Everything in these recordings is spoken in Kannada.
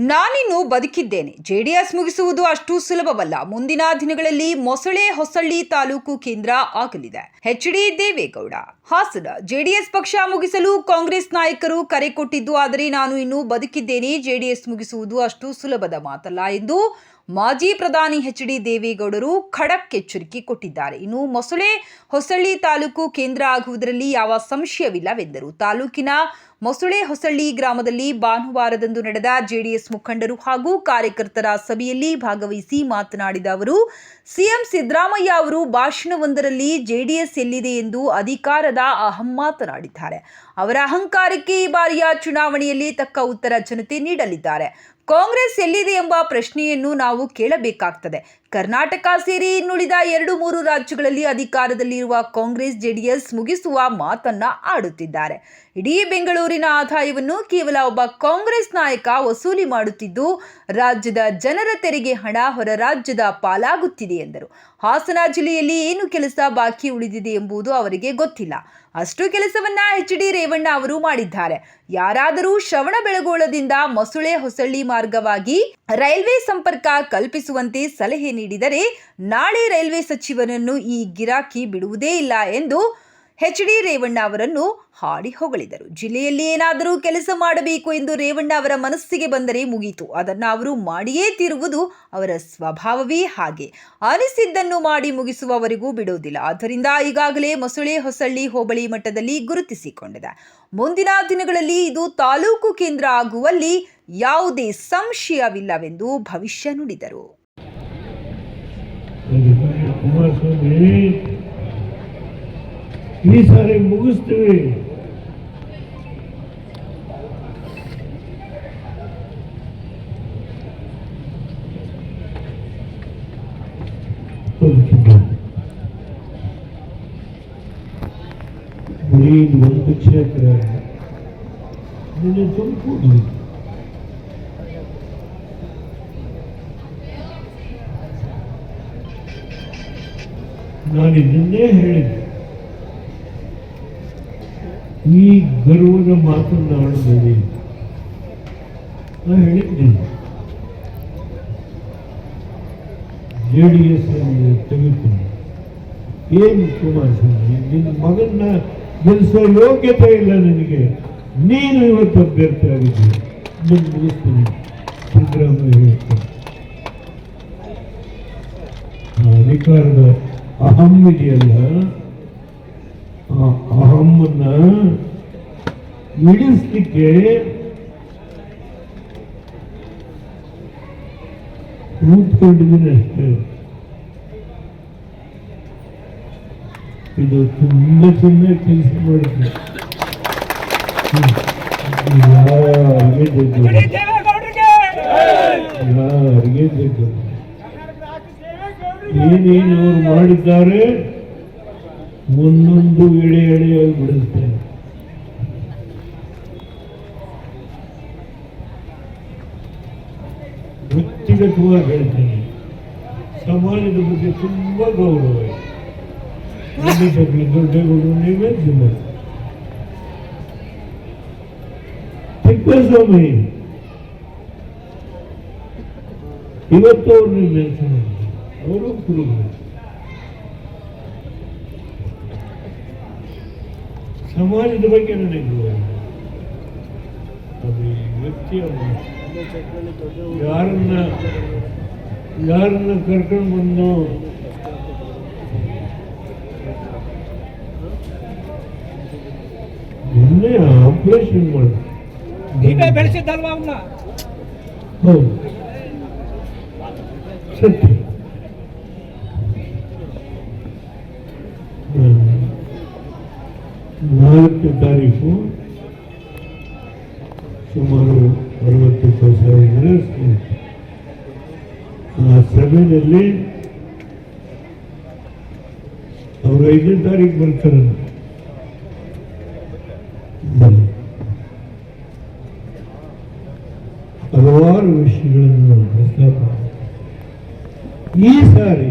ನಾನಿನ್ನು ಬದುಕಿದ್ದೇನೆ. ಜೆಡಿಎಸ್ ಮುಗಿಸುವುದು ಅಷ್ಟು ಸುಲಭವಲ್ಲ. ಮುಂದಿನ ದಿನಗಳಲ್ಲಿ ಮೊಸಳೆ ಹೊಸಳ್ಳಿ ತಾಲೂಕು ಕೇಂದ್ರ ಆಗಲಿದೆ. H D Deve Gowda. Hassan. JDS ಪಕ್ಷ ಮುಗಿಸಲು ಕಾಂಗ್ರೆಸ್ ನಾಯಕರು ಕರೆ ಕೊಟ್ಟಿದ್ದು ಆದರೆ ನಾನು ಇನ್ನು ಬದುಕಿದ್ದೇನೆ. ಜೆಡಿಎಸ್ ಮುಗಿಸುವುದು ಅಷ್ಟು ಸುಲಭದ ಮಾತಲ್ಲ ಎಂದು ಮಾಜಿ ಪ್ರಧಾನಿ ಎಚ್ ಡಿ ದೇವೇಗೌಡರು ಖಡಕ್ ಎಚ್ಚರಿಕೆ ಕೊಟ್ಟಿದ್ದಾರೆ. ಇನ್ನು ಮೊಸಳೆ ಹೊಸಳ್ಳಿ ತಾಲೂಕು ಕೇಂದ್ರ ಆಗುವುದರಲ್ಲಿ ಯಾವ ಸಂಶಯವಿಲ್ಲವೆಂದರು. ತಾಲೂಕಿನ ಮೊಸಳೆ ಹೊಸಳ್ಳಿ ಗ್ರಾಮದಲ್ಲಿ ಭಾನುವಾರದಂದು ನಡೆದ ಜೆಡಿಎಸ್ ಮುಖಂಡರು ಹಾಗೂ ಕಾರ್ಯಕರ್ತರ ಸಭೆಯಲ್ಲಿ ಭಾಗವಹಿಸಿ ಮಾತನಾಡಿದ ಅವರು, ಸಿಎಂ ಸಿದ್ದರಾಮಯ್ಯ ಅವರು ಭಾಷಣವೊಂದರಲ್ಲಿ ಜೆಡಿಎಸ್ ಎಲ್ಲಿದೆ ಎಂದು ಅಧಿಕಾರದ ಅಹಂ ಮಾತನಾಡಿದ್ದಾರೆ. ಅವರ ಅಹಂಕಾರಕ್ಕೆ ಈ ಬಾರಿಯ ಚುನಾವಣೆಯಲ್ಲಿ ತಕ್ಕ ಉತ್ತರ ಜನತೆ ನೀಡಲಿದ್ದಾರೆ. ಕಾಂಗ್ರೆಸ್ ಎಲ್ಲಿದೆ ಎಂಬ ಪ್ರಶ್ನೆಯನ್ನು ನಾವು ಕೇಳಬೇಕಾಗ್ತದೆ. ಕರ್ನಾಟಕ ಸೇರಿ ಇನ್ನುಳಿದ ಎರಡು ಮೂರು ರಾಜ್ಯಗಳಲ್ಲಿ ಅಧಿಕಾರದಲ್ಲಿರುವ ಕಾಂಗ್ರೆಸ್, ಜೆಡಿಎಸ್ ಮುಗಿಸುವ ಮಾತನ್ನ ಆಡುತ್ತಿದ್ದಾರೆ. ಇಡೀ ಬೆಂಗಳೂರಿನ ಆದಾಯವನ್ನು ಕೇವಲ ಒಬ್ಬ ಕಾಂಗ್ರೆಸ್ ನಾಯಕ ವಸೂಲಿ ಮಾಡುತ್ತಿದ್ದು, ರಾಜ್ಯದ ಜನರ ತೆರಿಗೆ ಹಣ ಹೊರ ರಾಜ್ಯದ ಪಾಲಾಗುತ್ತಿದೆ ಎಂದರು. ಹಾಸನ ಜಿಲ್ಲೆಯಲ್ಲಿ ಏನು ಕೆಲಸ ಬಾಕಿ ಉಳಿದಿದೆ ಎಂಬುದು ಅವರಿಗೆ ಗೊತ್ತಿಲ್ಲ. ಅಷ್ಟು ಕೆಲಸವನ್ನ ಎಚ್ ಡಿ ರೇವಣ್ಣ ಅವರು ಮಾಡಿದ್ದಾರೆ. ಯಾರಾದರೂ ಶ್ರವಣ ಬೆಳಗೋಳದಿಂದ ಮೊಸಳೆ ಹೊಸಳ್ಳಿ ಮಾರ್ಗವಾಗಿ ರೈಲ್ವೆ ಸಂಪರ್ಕ ಕಲ್ಪಿಸುವಂತೆ ಸಲಹೆ ನೀಡಿದರೆ ನಾಳೆ ರೈಲ್ವೆ ಸಚಿವರನ್ನು ಈ ಗಿರಾಕಿ ಬಿಡುವುದೇ ಇಲ್ಲ ಎಂದು ಎಚ್ ಡಿ ರೇವಣ್ಣ ಅವರನ್ನು ಹಾಡಿ ಹೊಗಳಿದರು. ಜಿಲ್ಲೆಯಲ್ಲಿ ಏನಾದರೂ ಕೆಲಸ ಮಾಡಬೇಕು ಎಂದು ರೇವಣ್ಣ ಅವರ ಮನಸ್ಸಿಗೆ ಬಂದರೆ ಮುಗೀತು. ಅದನ್ನು ಅವರು ಮಾಡಿಯೇ ತಿರುವುದು ಅವರ ಸ್ವಭಾವವೇ ಹಾಗೆ. ಅನಿಸಿದ್ದನ್ನು ಮಾಡಿ ಮುಗಿಸುವವರೆಗೂ ಬಿಡುವುದಿಲ್ಲ. ಆದ್ದರಿಂದ ಈಗಾಗಲೇ ಮೊಸಳೆ ಹೊಸಳ್ಳಿ ಹೋಬಳಿ ಮಟ್ಟದಲ್ಲಿ ಗುರುತಿಸಿಕೊಂಡಿದೆ. ಮುಂದಿನ ದಿನಗಳಲ್ಲಿ ಇದು ತಾಲೂಕು ಕೇಂದ್ರ ಆಗುವಲ್ಲಿ ಯಾವುದೇ ಸಂಶಯವಿಲ್ಲವೆಂದು ಭವಿಷ್ಯ ನುಡಿದರು. ಈ ಸಾರಿ ಮುಗಿಸ್ತೀವಿ ಬರೀ ಇದು ಒಂದು ಕ್ಷೇತ್ರ ನಿನ್ನೆ ತುಮಕೂರು ನಾನು ಇದನ್ನೇ ಹೇಳಿದ್ದೆ ಈ ಗರ್ವದ ಮಾತನ್ನು ಆಡಿದ್ದೇನೆ ನಾನು ಹೇಳಿದ್ದೇನೆ ಜೆ ಡಿ ಎಸ್ ತೆಗೆದುಕೊಂಡು. ಏನು ಕುಮಾರಸ್ವಾಮಿ ನಿನ್ನ ಮಗನ್ನ ಗೆಲ್ಲಿಸೋ ಯೋಗ್ಯತೆ ಇಲ್ಲ ನನಗೆ. ನೀನು ಇವತ್ತು ಅಭ್ಯರ್ಥಿ ಆಗಿದ್ದೆ ನಿನ್ನ ಮುಗಿಸ್ತೀನಿ ಸಿದ್ದರಾಮಯ್ಯ ಹೇಳ್ತೇನೆ. ಅಧಿಕಾರದ ಅಹಂ ಇದೆಯಲ್ಲ ಆ ಅಹಮ್ಮನ್ನ ಇಳಿಸ್ಲಿಕ್ಕೆ ಕೂತ್ಕೊಂಡಿದ್ದೀನಿ ಅಷ್ಟೇ ಇದು ತುಂಬಾ ಚೆನ್ನಾಗಿ ಕೆಲಸ ಬೇಕು ಏನೇನು ಅವರು ಮಾಡಿದ್ದಾರೆ ಒಂದೊಂದು ಎಳೆ ಎಳೆಯಾಗಿ ಬಿಡುತ್ತೆ ವ್ಯಕ್ತಿಗತವಾಗಿ ಹೇಳ್ತೇನೆ. ಸಮಾಜದ ಬಗ್ಗೆ ತುಂಬ ಗೌರವ ಇದೆ. ದೊಡ್ಡಗೌಡರು ನೀವೇ ಜಿಲ್ಲ ತಿಪ್ಪೇಸ್ವಾಮಿ, ಇವತ್ತು ಅವ್ರನ್ನ ನೆನೆಸ ಅವರು ಕುರುಬರು. ಸಮಾಜದ ಬಗ್ಗೆ ನನಗೆ ಗೌರವ. ಅದು ವ್ಯಕ್ತಿಯ. ಯಾರನ್ನ ಯಾರನ್ನ ಕರ್ಕೊಂಡು ಬಂದು ಮೊನ್ನೆ ಆಪರೇಷನ್ ಮಾಡಿ ಬೆಳೆಸಿದ್ದಲ್ವಾ ಅವನ್ನ ಹೌದು ಸತ್ಯ ನಾಲ್ಕನೇ ತಾರೀಕು, ಸುಮಾರು ಅರವತ್ತು ಸಾವಿರ ಜನ ಆ ಸಭೆಯಲ್ಲಿ ಅವರು ಐದನೇ ತಾರೀಕು ಬರ್ತಾರೆ. ಹಲವಾರು ವಿಷಯಗಳನ್ನು ಪ್ರಸ್ತಾಪ. ಈ ಸಾರಿ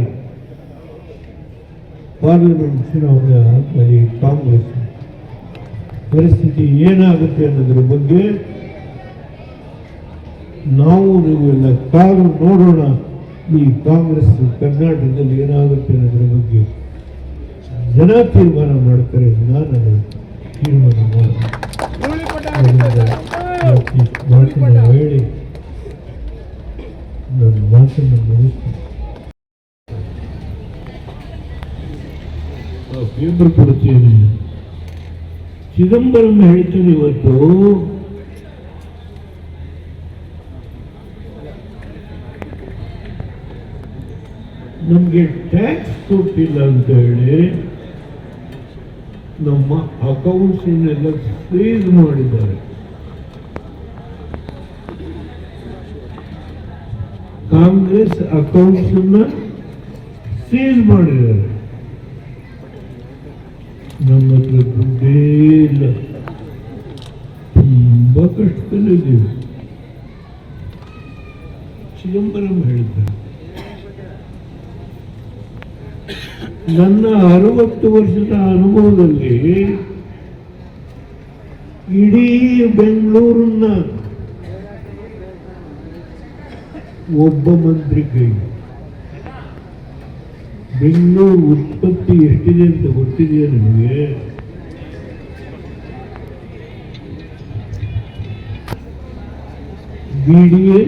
ಪಾರ್ಲಿಮೆಂಟ್ ಚುನಾವಣೆ ಕಾಂಗ್ರೆಸ್ ಪರಿಸ್ಥಿತಿ ಏನಾಗುತ್ತೆ ಅನ್ನೋದ್ರ ಬಗ್ಗೆ ನಾವು ನೀವೆಲ್ಲ ಕಾದು ನೋಡೋಣ ಈ ಕಾಂಗ್ರೆಸ್ ಕರ್ನಾಟಕದಲ್ಲಿ ಏನಾಗುತ್ತೆ ಅನ್ನೋದ್ರ ಬಗ್ಗೆ. ಜನ ತೀರ್ಮಾನ ಮಾಡ್ತಾರೆ ನಾನು ತೀರ್ಮಾನ ಮಾತನ್ನು ಹೇಳಿ ನನ್ನ ಮಾತನ್ನು ಮುಗಿಸ್ತೀನಿ. ಪೇಪರ್ ಕೊಡ್ತೀನಿ ಚಿದಂಬರಂ ಹೇಳ್ತೀನಿ ಇವತ್ತು ನಮಗೆ ಟ್ಯಾಕ್ಸ್ ಕೊಟ್ಟಿಲ್ಲ ಅಂತ ಹೇಳಿ ನಮ್ಮ ಅಕೌಂಟ್ಸನ್ನೆಲ್ಲ ಫ್ರೀಸ್ ಮಾಡಿದ್ದಾರೆ ಕಾಂಗ್ರೆಸ್ ಅಕೌಂಟ್ಸ್ ಸೀಲ್ ಮಾಡಿದ್ದಾರೆ ನಮ್ಮ ಹತ್ರ ದುಡ್ಡೇ ಇಲ್ಲ ತುಂಬಾ ಕಷ್ಟದಲ್ಲಿದ್ದೀವಿ. ಚಿದಂಬರಂ ಹೇಳ್ತಾರೆ ನನ್ನ ಅರವತ್ತು ವರ್ಷದ ಅನುಭವದಲ್ಲಿ ಇಡೀ ಬೆಂಗಳೂರನ್ನ ಒಬ್ಬ ಮಂತ್ರಿ ಕೈ ಬೆಂಗಳೂರು ಉತ್ಪತ್ತಿ ಎಷ್ಟಿದೆ ಅಂತ ಗೊತ್ತಿದೆಯಾ ನಿಮಗೆ B D A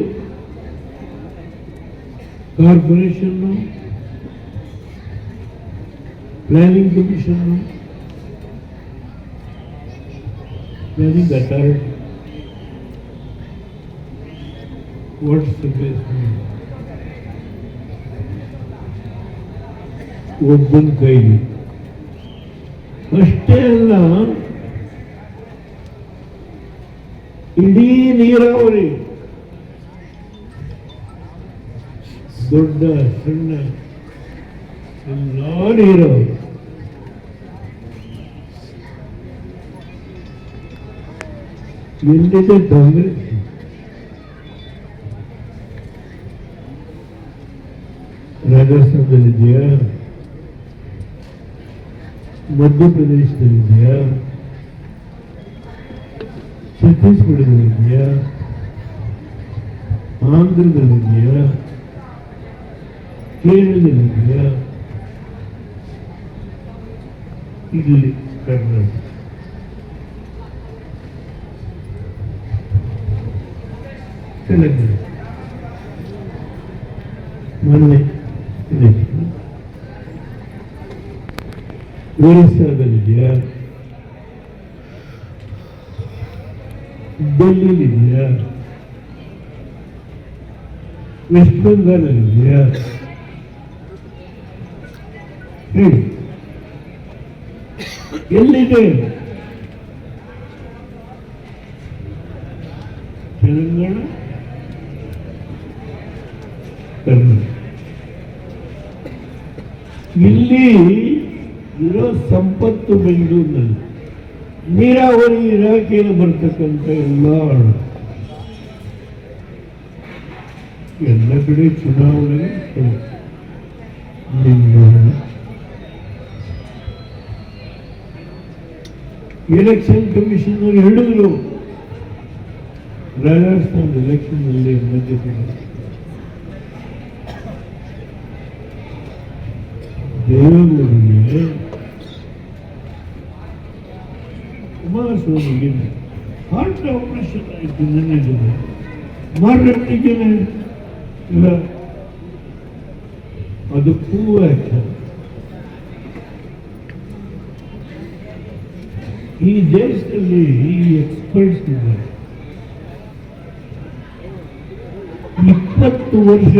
corporation planning commission planning authority what's ಒಬ್ಬನ ಕೈಲಿ. ಅಷ್ಟೇ ಅಲ್ಲ ಇಡೀ ನೀರಾವರಿ. ದೊಡ್ಡ ಸಣ್ಣ ಎಲ್ಲ ನೀರಾವರಿ. ಎಲ್ಲಿದೆ ಕಾಂಗ್ರೆಸ್ ರಾಜಸ್ಥಾನದಲ್ಲಿದೆಯಾ ಮಧ್ಯಪ್ರದೇಶದಲ್ಲಿದೆಯಾ? ಛತ್ತೀಸ್ಗಢದಲ್ಲಿದೆಯಾ? ಆಂಧ್ರದಲ್ಲಿದೆಯಾ? ಕೇರಳದಲ್ಲಿದೆಯಾ? ಇಲ್ಲಿ ಕರ್ನಾಟಕ. ತೆಲಂಗಾಣ ಮೊನ್ನೆ election. ಒರಿಸ್ಸಾದಲ್ಲಿದೆಯಾ ಡೆಲ್ಲಿಲಿದೆಯಾ ವೆಸ್ಟ್ ಬೆಂಗಾಲಲ್ಲಿದೆಯಾ? ಹೇಳಿ ಎಲ್ಲಿದೆ? ತೆಲಂಗಾಣ? ಇಲ್ಲಿ ಇರೋ ಸಂಪತ್ತು ಬೆಂಗಳೂರಿನಲ್ಲಿ. ನೀರಾವರಿ ಇಲಾಖೆಯಲ್ಲಿ ಬರ್ತಕ್ಕಂಥ ಎಲ್ಲ ಎಲ್ಲ ಕಡೆ ಚುನಾವಣೆ ಎಲೆಕ್ಷನ್ ಕಮಿಷನ್ ಹೇಳಿದ್ರು ರಾಜಸ್ಥಾನ ಎಲೆಕ್ಷನ್ ಅಲ್ಲಿ ಮಧ್ಯಪ್ರದೇಶ ದೇವೇಗೌಡರಿಗೆ ಕುಮಾರಸ್ವಾಮಿಗೆ ಹಾರ್ಟ್ ಆಪರೇಷನ್ ಆಯಿತು ನನ್ನ ದಿನ ಮಾರಟ್ಟಿಗೆ ಇಲ್ಲ. ಅದು ಪೂವ ಈ ದೇಶದಲ್ಲಿ ಈ ಎಕ್ಸ್ಪರ್ಟ್ಸ್ ಇದ್ದಾರೆ. ಇಪ್ಪತ್ತು ವರ್ಷ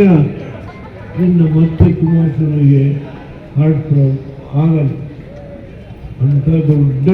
ನಿನ್ನ ಮತ್ತೆ ಕುಮಾರಸ್ವಾಮಿಗೆ ಹಾರ್ಟ್ ಪ್ರಾಬ್ಲಮ್ ಆಗಲ್ಲ. ಅಂತ ದೊಡ್ಡ